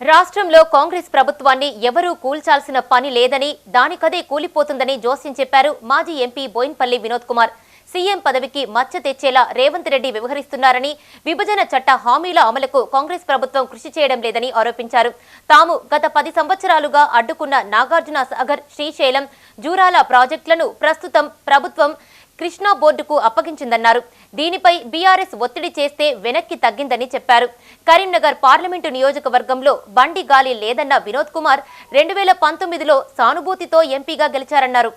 రాష్ట్రంలో కాంగ్రెస్ ప్రభుత్వాన్ని ఎవరూ కూల్చాల్సిన పని లేదని దానికదే కూలిపోతుందని జోస్యం చెప్పారు మాజీ ఎంపీ బోయిన్పల్లి వినోద్ కుమార్. సీఎం పదవికి మచ్చ తెచ్చేలా రేవంత్ రెడ్డి వ్యవహరిస్తున్నారని విభజన చట్ట హామీల అమలుకు కాంగ్రెస్ ప్రభుత్వం కృషి చేయడం లేదని ఆరోపించారు. తాము గత పది సంవత్సరాలుగా అడ్డుకున్న నాగార్జున సాగర్ శ్రీశైలం జూరాల ప్రాజెక్టులను ప్రస్తుతం ప్రభుత్వం కృష్ణా బోర్డుకు అప్పగించిందన్నారు. దీనిపై బీఆర్ఎస్ ఒత్తిడి చేస్తే వెనక్కి తగ్గిందని చెప్పారు. కరీంనగర్ పార్లమెంటు నియోజకవర్గంలో బండి గాలి లేదన్న వినోద్ కుమార్ రెండు వేల పంతొమ్మిదిలో సానుభూతితో ఎంపీగా గెలిచారన్నారు.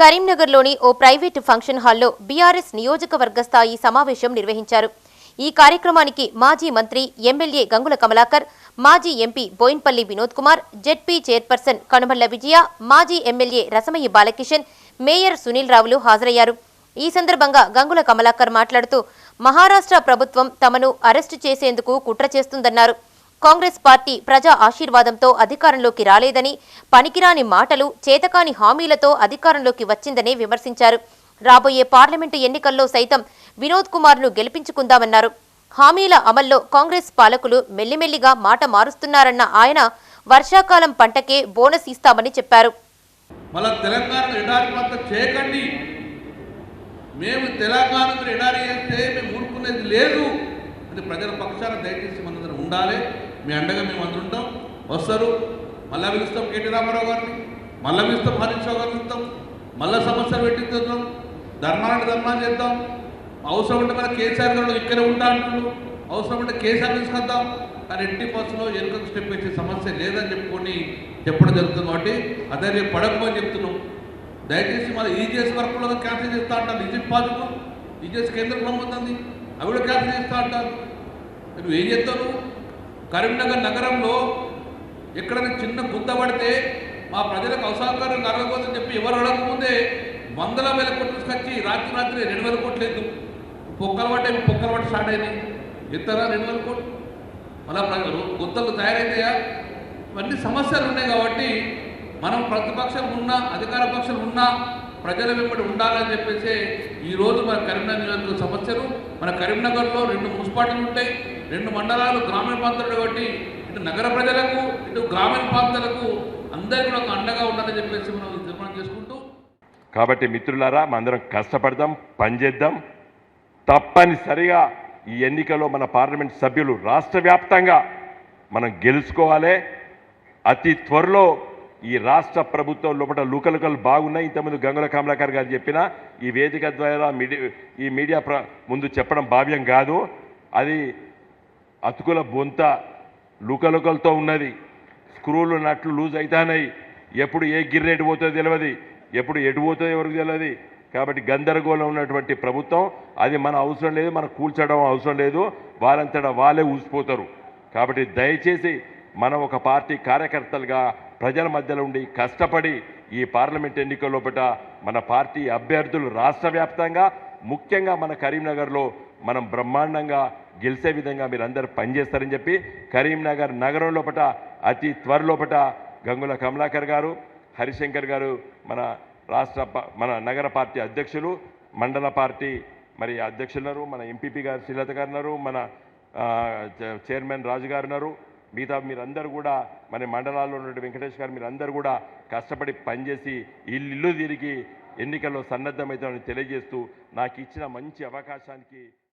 కరీంనగర్లోని ఓ ప్రైవేటు ఫంక్షన్ హాల్లో బీఆర్ఎస్ నియోజకవర్గ స్థాయి సమావేశం నిర్వహించారు. ఈ కార్యక్రమానికి మాజీ మంత్రి ఎమ్మెల్యే గంగుల కమలాకర్ మాజీ MP Boinpally Vinod Kumar ZP chairperson Kanumalla Vijaya మాజీ ఎమ్మెల్యే రసమయ్య బాలకిషన్ మేయర్ సునీల్ రావులు హాజరయ్యారు. ఈ సందర్భంగా గంగుల కమలాకర్ మాట్లాడుతూ మహారాష్ట్ర ప్రభుత్వం తమను అరెస్టు చేసేందుకు కుట్ర చేస్తుందన్నారు. కాంగ్రెస్ పార్టీ ప్రజా ఆశీర్వాదంతో అధికారంలోకి రాలేదని పనికిరాని మాటలు చేతకాని హామీలతో అధికారంలోకి వచ్చిందని విమర్శించారు. రాబోయే పార్లమెంటు ఎన్నికల్లో సైతం వినోద్ కుమార్ను గెలిపించుకుందామన్నారు. హామీల అమల్లో కాంగ్రెస్ పాలకులు మెల్లిమెల్లిగా మాట మారుస్తున్నారన్న ఆయన వర్షాకాలం పంటకే బోనస్ ఇస్తామని చెప్పారు. మళ్ళా తెలంగాణ చేయకండి మేము తెలంగాణకు ఎడారి చేస్తే మేము ఊరుకునేది లేదు అని ప్రజల పక్షాన దయచేసి మన దగ్గర ఉండాలి. మీ అండగా మేము అందుంటాం ఉంటాం. వస్తారు. మళ్ళా పిలుస్తాం కేటీ రామారావు గారిని మళ్ళా పిలుస్తాం హరీష్ రావు గారిని ఇస్తాం. మళ్ళా సమస్యలు పెట్టిద్దాం ధర్మాన్ని ధర్మాన్ని చేద్దాం. అవసరం ఉంటే మన కేసీఆర్ గారు ఇక్కడే ఉంటా అంటున్నాడు అవసరం ఉంటే కేసీఆర్ తీసుకొద్దాం. కానీ ఎట్టి బస్సులో ఎరుకకు స్టెప్ ఇచ్చే సమస్య లేదని చెప్పుకొని చెప్పడం జరుగుతుంది కాబట్టి అదే రేపు పడకపోని చెప్తున్నాం. దయచేసి మన ఈజీఎస్ వర్క్లో క్యాన్సిల్ చేస్తా అంటారు. Easy positive? ఈజీఎస్ కేంద్రం సంబంధించి అవి కూడా క్యాన్సిల్ చేస్తా అంటారు. నువ్వు ఏం చేస్తావు కరీంనగర్ నగరంలో ఎక్కడైనా చిన్న గుంత పడితే మా ప్రజలకు అసౌకర్యం కలగకూడదని చెప్పి ఎవరు అడగకముందే వందల వేల కోట్లు తీసుకొచ్చి రాత్రి రాత్రి రెండు వేల కోట్లు లేదు పొక్కల పట్టే పొక్కల పట్టు స్టార్ట్ అయినాయి. ఎత్తరా రెండు వేల కోట్లు? అలా ప్రజలు గుంతలు తయారైతాయా? ఇవన్నీ సమస్యలు ఉన్నాయి కాబట్టి మనం ప్రతిపక్షం ఉన్నా అధికార పక్షం ఉన్నా ప్రజల వెంబడి ఉండాలని చెప్పేసి ఈ రోజు మన కరీంనగర్ నియోజకవర్గ సమస్యలు మన కరీంనగర్లో రెండు మున్సిపాలిటీలు ఉంటాయి రెండు మండలాలు గ్రామీణ ప్రాంతాలు కాబట్టి ఇటు నగర ప్రజలకు ఇటు గ్రామీణ ప్రాంతాలకు అందరికీ ఒక అండగా ఉండాలని చెప్పేసి మనం నిర్మాణం చేసుకుంటూ. కాబట్టి మిత్రులారా మనందరం కష్టపడదాం పనిచేద్దాం తప్పనిసరిగా ఈ ఎన్నికలో మన పార్లమెంట్ సభ్యులు రాష్ట్ర వ్యాప్తంగా మనం గెలుచుకోవాలి. అతి త్వరలో ఈ రాష్ట్ర ప్రభుత్వం లోపల లుకలుకలు బాగున్నాయి. ఇంతకుముందు గంగుల కమలాకర్ గారు చెప్పిన ఈ వేదిక ద్వారా మీడియా ఈ మీడియా ప్ర ముందు చెప్పడం భావ్యం కాదు. అది అతుకుల బొంత లుకలుకలతో ఉన్నది. స్క్రూలు నట్లు లూజ్ అవుతాయి ఎప్పుడు ఏ గిర్రెటు పోతుందో తెలియదు ఎప్పుడు ఎటు పోతుందో ఎవరికి తెలియదు కాబట్టి గందరగోళం ఉన్నటువంటి ప్రభుత్వం అది మన అవసరం లేదు మనం కూల్చడం అవసరం లేదు. వాళ్ళంతటా వాళ్ళే ఊసిపోతారు. కాబట్టి దయచేసి మనం ఒక పార్టీ కార్యకర్తలుగా ప్రజల మధ్యలో ఉండి కష్టపడి ఈ పార్లమెంట్ ఎన్నికల లోపల మన పార్టీ అభ్యర్థులు రాష్ట్ర వ్యాప్తంగా ముఖ్యంగా మన కరీంనగర్లో మనం బ్రహ్మాండంగా గెలిచే విధంగా మీరు అందరు పనిచేస్తారని చెప్పి కరీంనగర్ నగరం లోపల అతి త్వరలోపట గంగుల కమలాకర్ గారు హరిశంకర్ గారు మన రాష్ట్ర ప- మన నగర పార్టీ అధ్యక్షులు మండల పార్టీ మరి అధ్యక్షులున్నారు మన ఎంపీపీ గారు శ్రీలత గారు ఉన్నారు మన చ- చైర్మన్ రాజు గారు ఉన్నారు మిగతా మీరందరూ కూడా మన మండలాల్లో ఉన్నటువంటి వెంకటేష్ గారు మీరందరూ కూడా కష్టపడి పనిచేసి ఇల్లు ఇల్లు తిరిగి ఎన్నికల్లో సన్నద్ధమవుతామని తెలియజేస్తూ నాకు ఇచ్చిన మంచి అవకాశానికి